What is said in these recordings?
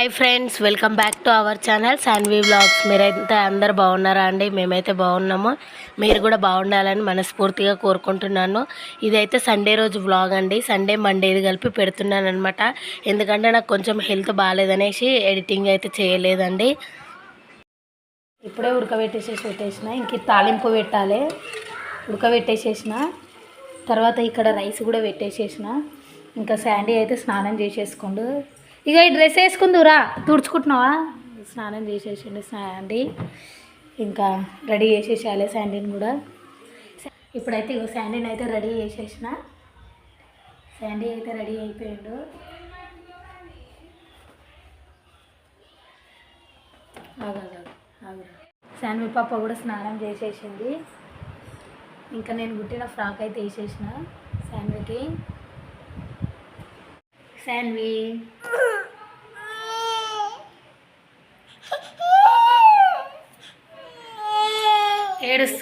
Hi friends welcome back to our channel Shanvi blogs. మీరైతే అందరు బాగున్నారా అండి? మేమైతే బాగున్నాము. మీరు కూడా బాగుండాలని మనస్ఫూర్తిగా కోరుకుంటున్నాను. ఇదైతే సండే రోజు వ్లాగ్ అండి. సండే మండేది కలిపి పెడుతున్నాను అనమాట ఎందుకంటే నాకు కొంచెం హెల్త్ బాగాలేదనేసి ఎడిటింగ్ అయితే చేయలేదండి. ఇప్పుడే ఉడకబెట్టేసేసి పెట్టేసిన. ఇంక తాలింపు పెట్టాలి. ఉడకబెట్టేసేసిన. తర్వాత ఇక్కడ రైస్ కూడా పెట్టేసేసిన. ఇంకా శాండీ అయితే స్నానం చేసేసుకోండు. ఇక ఈ డ్రెస్ వేసుకుందురా. తుడుచుకుంటున్నావా? స్నానం చేసేసిండు శాండీ. ఇంకా రెడీ చేసేసేయాలి శాండీని కూడా. ఇప్పుడైతే ఇక శాండీని అయితే రెడీ చేసేసిన. శాండీ అయితే రెడీ అయిపోయాడు. ఆగాగా శాన్వి పాప కూడా స్నానం చేసేసింది. ఇంకా నేను కుట్టిన ఫ్రాక్ అయితే వేసేసిన శాండ్వికి శాండ్వి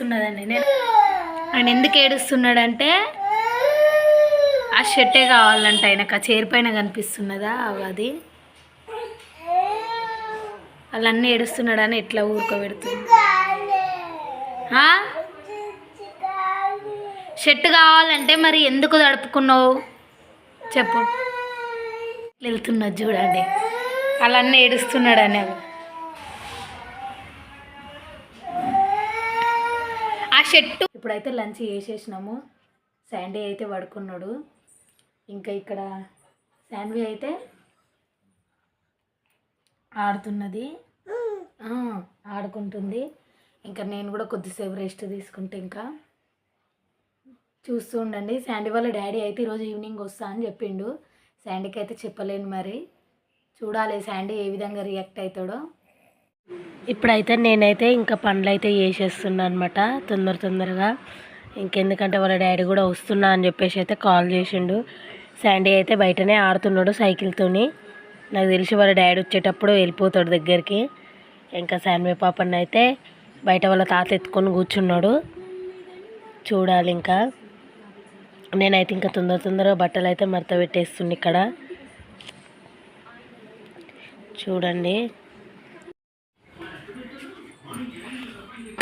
ఏడుస్తున్నదండి. నేను ఆయన ఎందుకు ఏడుస్తున్నాడంటే ఆ షర్టే కావాలంట ఆయనకు ఆ చైర్ పైన కనిపిస్తున్నదా అది. వాళ్ళన్నీ ఏడుస్తున్నాడని ఎట్లా ఊరుకోబెడుతుంది? షర్ట్ కావాలంటే మరి ఎందుకు తడుపుకున్నావు? చెప్పు. వెళ్తున్నది చూడండి. వాళ్ళన్నీ ఏడుస్తున్నాడని. ఆ షర్టు. ఇప్పుడైతే లంచ్ వేసేసినాము శాండీ అయితే పడుకున్నాడు. ఇంకా ఇక్కడ శాండీ అయితే ఆడుతున్నది. ఆడుకుంటుంది. ఇంకా నేను కూడా కొద్దిసేపు రెస్ట్ తీసుకుంటే ఇంకా చూస్తూ ఉండండి. శాండీ వాళ్ళ డాడీ అయితే ఈరోజు ఈవినింగ్ వస్తా అని చెప్పిండు. శాండీకి అయితే చెప్పలేను మరి. చూడాలి శాండీ ఏ విధంగా రియాక్ట్ అవుతాడో. ఇప్పుడైతే నేనైతే ఇంకా పనులు అయితే చేసేస్తున్నా అనమాట తొందర తొందరగా. ఇంకెందుకంటే వాళ్ళ డాడీ కూడా వస్తున్నా అని చెప్పేసి అయితే కాల్ చేసిండు. శాండీ అయితే బయటనే ఆడుతున్నాడు సైకిల్తోని నాకు తెలిసి వాళ్ళ డాడీ వచ్చేటప్పుడు వెళ్ళిపోతాడు దగ్గరికి. ఇంకా శాన్వి పాపన్న అయితే బయట వాళ్ళ తాత ఎత్తుకొని కూర్చున్నాడు. చూడాలి ఇంకా. నేనైతే ఇంకా తొందర తొందరగా బట్టలు అయితే మడత పెట్టేస్తుంది ఇక్కడ. చూడండి.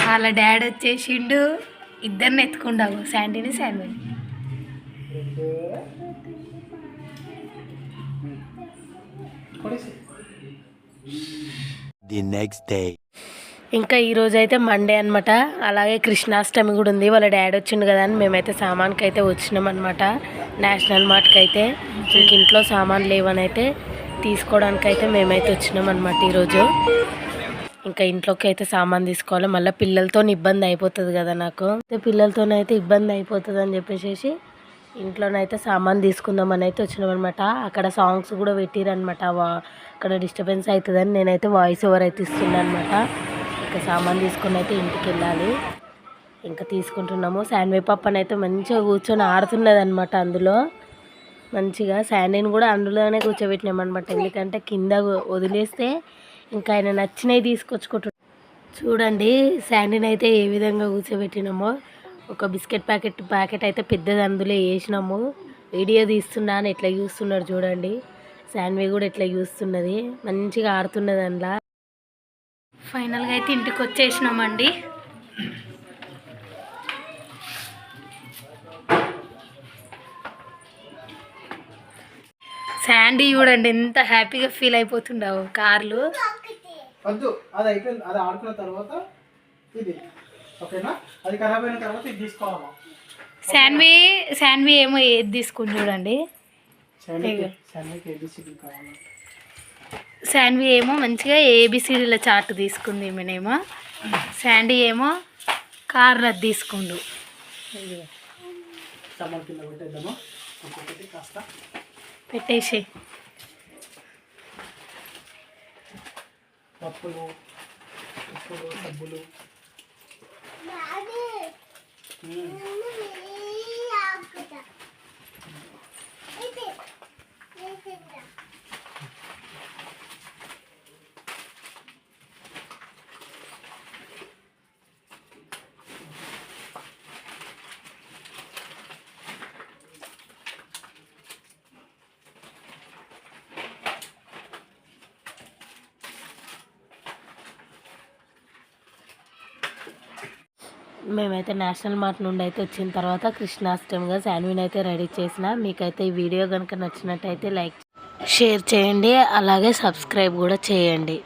వాళ్ళ డాడీ వచ్చేసిండు. ఇద్దరిని ఎత్తుకుండావు శాండీని శాండీ the next day. ఇంకా ఈరోజు అయితే మండే అనమాట అలాగే కృష్ణాష్టమి కూడా ఉంది. వాళ్ళ డాడీ వచ్చిండు కదా అని మేమైతే సామాన్కి అయితే వచ్చినాం అనమాట నేషనల్ మార్ట్కి అయితే ఇంక ఇంట్లో సామాన్లు లేవని అయితే తీసుకోవడానికి అయితే మేమైతే వచ్చినాం అనమాట ఈరోజు. ఇంకా ఇంట్లోకి అయితే సామాన్ తీసుకోవాలి. మళ్ళీ పిల్లలతో ఇబ్బంది అయిపోతుంది కదా నాకు. అయితే పిల్లలతోనైతే ఇబ్బంది అయిపోతుంది అని చెప్పేసి ఇంట్లోనైతే సామాన్ తీసుకుందామని అయితే వచ్చినాం అనమాట అక్కడ సాంగ్స్ కూడా పెట్టిరనమాట అక్కడ డిస్టర్బెన్స్ అవుతుందని నేనైతే వాయిస్ ఓవర్ అయితే ఇస్తున్నాను అనమాట ఇంకా సామాన్ తీసుకుని అయితే ఇంటికి వెళ్ళాలి ఇంకా తీసుకుంటున్నాము. శాండ్వే పప్పని అయితే మంచిగా కూర్చొని ఆడుతున్నది అనమాట అందులో. మంచిగా శాండీని కూడా అందులోనే కూర్చోబెట్టినామన్నమాట. ఎందుకంటే కింద వదిలేస్తే ఇంకా ఆయన నచ్చినవి తీసుకొచ్చుకుంటు చూడండి శాండీని అయితే ఏ విధంగా కూర్చోబెట్టినామో. ఒక బిస్కెట్ ప్యాకెట్ ప్యాకెట్ అయితే పెద్దది అందులో వేసినాము. వీడియో తీస్తున్నాను ఎట్లా చూస్తున్నాడు చూడండి. శాండ్వీ కూడా ఎట్లా చూస్తున్నది. మంచిగా ఆడుతున్నది అందులో. ఫైనల్గా అయితే ఇంటికి వచ్చేసినామండి. శాండీ చూడండి ఎంత హ్యాపీగా ఫీల్ అయిపోతుండవు కార్లు. వద్దు అది అయిపోయింది అది ఆడుకున్న తర్వాత ఇది. ఓకేనా? అది ఖరాబ్ అయిన తర్వాత ఇది శాన్వి శాన్వి ఏమో ఏది తీసుకుని చూడండి. శాన్వి ఏమో మంచిగా ఏబిసిడీల చార్ట్ తీసుకుంది ఈమెనేమో శాండీ ఏమో కార్ రద్దు తీసుకుండు. సామాన్ కింద పెట్టేద్దామా ఒక్కొక్కటి కాస్త. పెట్టేసి పప్పులు ఉప్పులు సబ్బులు. మేమైతే నేషనల్ మార్ట్ నుండి అయితే వచ్చిన తర్వాత కృష్ణాష్టమిగా శాన్విన్ అయితే రెడీ చేసిన. మీకైతే ఈ వీడియో కనుక నచ్చినట్టయితే లైక్ షేర్ చేయండి. అలాగే సబ్స్క్రైబ్ కూడా చేయండి.